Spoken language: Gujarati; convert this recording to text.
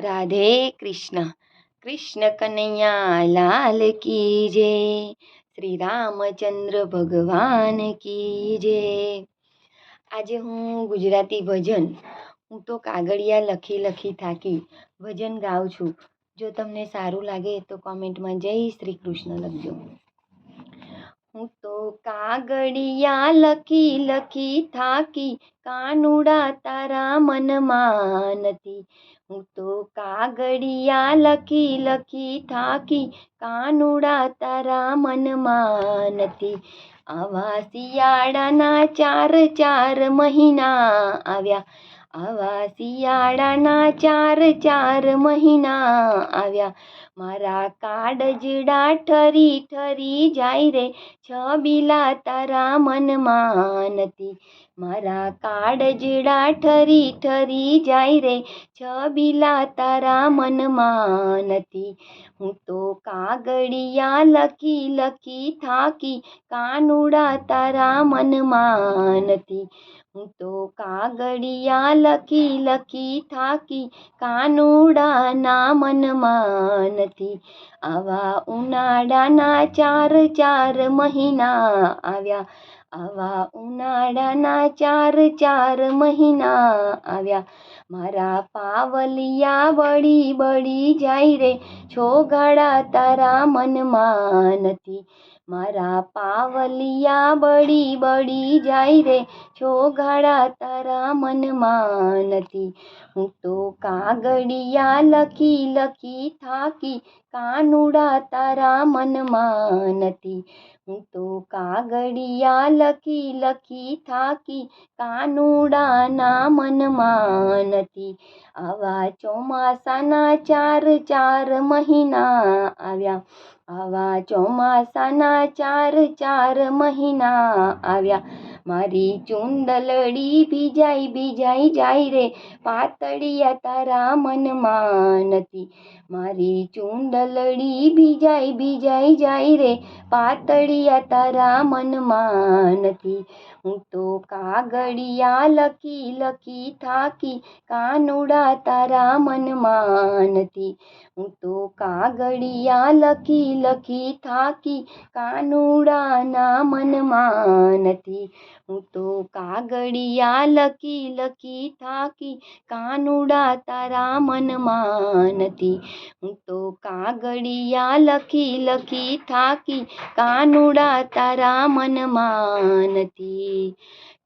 રાધે કૃષ્ણ કૃષ્ણ કનૈયા લાલ કી જે શ્રી રામચંદ્ર ભગવાન કી જે આજે હું ગુજરાતી ભજન હું તો કાગળિયા લખી લખી થાકી ભજન ગાઉં છું જો તમને સારું લાગે તો કોમેન્ટમાં જય શ્રી કૃષ્ણ લખજો. કાગળિયા લખી લખી થાકી, કાનુડા તારા મનમાં નથી. હું તો કાગડિયા લખી લખી થાકી, કાનુડા તારા મનમાં નથી. આવા શિયાળાના ચાર ચાર મહિના આવ્યા. આવા શિયાળાના ચાર ચાર મહિના આવ્યા. મારા કાળજડા ઠરી ઠરી જાય રે છબીલા તારા મનમાં નથી. મારા કાળજડા ઠરી ઠરી જાય રે, છબીલા તારા મનમાં નથી. હું તો કાગળિયા લખી લખી થાકી, કાનુડા તારા મનમાં નથી. હું તો કાગળિયા લખી લખી થાકી, કાનુડાના મનમાં નથી. આવા ઉનાળાના ચાર ચાર મહિના આવ્યા આવા ઉનાળાના ચાર ચાર મહિના આવ્યા. મારા પાવલિયા બળી બળી જાય રે છોગાડા તારા મનમાં નથી. મારા પાવલિયા બળી બળી જાય રે છોગાડા તારા મનમાં નથી. હું તો કાગળિયા લખી લખી થાકી, કાનુડા તારા મનમાં નથી. હું તો કાગળિયા લખી લખી થાકી, કાનુડાના મનમાં નથી આવા ચોમાસાના ચાર ચાર મહિના આવ્યા. આવા ચોમાસાના ચાર ચાર મહિના આવ્યા. મારી ચુંદલડી ભીજાઈ ભીજાઈ જાય રે. પાતળિયા તારા મનમાં નથી. મારી ચુંદલડી ભીજાઈ ભીજાઈ જાય રે. પાતળિયા તારા મનમાં નથી. હું તો કાગળિયા લખી લખી થાકી કાનુડા તારા મનમાં નથી હું તો કાગળિયા લખી લખી થાકી કાનુડાના મનમાં નથી હું તો કાગળિયા લખી લખી થાકી કાનુડા તારા મનમાં નથી હું તો કાગળિયા લખી લખી થાકી કાનુડા તારા મનમાં નથી